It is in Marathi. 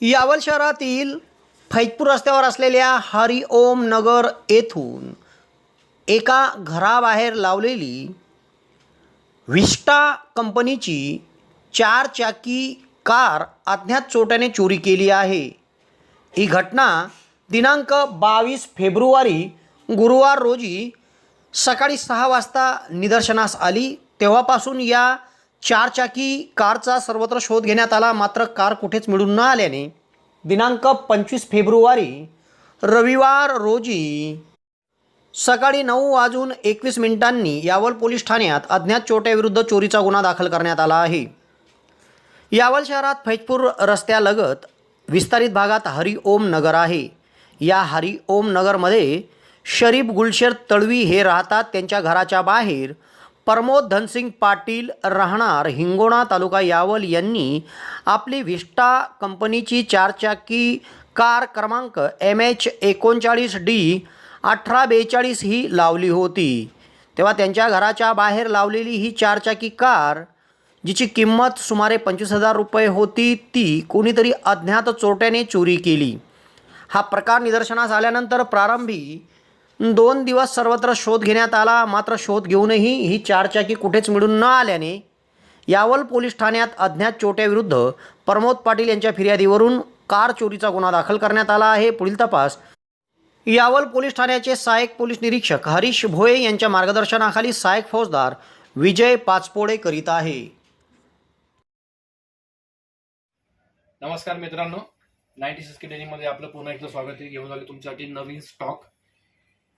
यावल शहरातील फैजपूर रस्त्यावर असलेल्या हरिओम नगर येथून एका घराबाहेर लावलेली विस्टा कंपनीची चार चाकी कार अज्ञात चोट्याने चोरी केली आहे. ही घटना दिनांक बावीस फेब्रुवारी गुरुवार रोजी सकाळी सहा वाजता निदर्शनास आली. तेव्हापासून या चारचाकी कारचा सर्वत्र शोध घेण्यात आला मात्र कार कुठेच मिळून न आल्याने दिनांक पंचवीस फेब्रुवारी रविवार रोजी सकाळी नऊ वाजून एकवीस मिनिटांनी यावल पोलीस ठाण्यात अज्ञात चोट्याविरुद्ध चोरीचा गुन्हा दाखल करण्यात आला आहे. यावल शहरात फैजपूर रस्त्यालगत विस्तारित भागात हरिओम नगर आहे. या हरिओम नगरमध्ये शरीफ गुलशेर तळवी हे राहतात त्यांच्या घराच्या बाहेर प्रमोद धनसिंग पाटील राहणार हिंगोणा तालुका यावल यांनी आपली विष्टा कंपनीची चारचाकी कार क्रमांक एम एच एकोणचाळीस डी अठरा बेचाळीस ही लावली होती. तेव्हा त्यांच्या घराच्या बाहेर लावलेली ही चारचाकी कार जिची किंमत सुमारे पंचवीस हजार रुपये होती ती कोणीतरी अज्ञात चोरट्याने चोरी केली. हा प्रकार निदर्शनास आल्यानंतर प्रारंभी दोन दिवस सर्वत्र शोध घेण्यात आला मात्र शोध घेऊनही ही चारचाकी कुठेच मिळून न आल्याने यावल पोलीस ठाण्यात अज्ञात चोट्याविरुद्ध प्रमोद पाटील यांच्या फिर्यादीवरून कार चोरीचा गुन्हा दाखल करण्यात आला आहे. पुढील तपास. यावल पोलीस ठाण्याचे सहाय्यक पोलीस निरीक्षक हरीश भोये यांच्या मार्गदर्शनाखाली सहाय्यक फौजदार विजय पाचपोळे करीत आहे. नमस्कार मित्रांनो. नाईन्टी सिक्स डेनिमध्ये आपलं पुन्हा एकदा स्वागत आहे. घेऊन आले तुमच्यासाठी नवीन स्टॉक.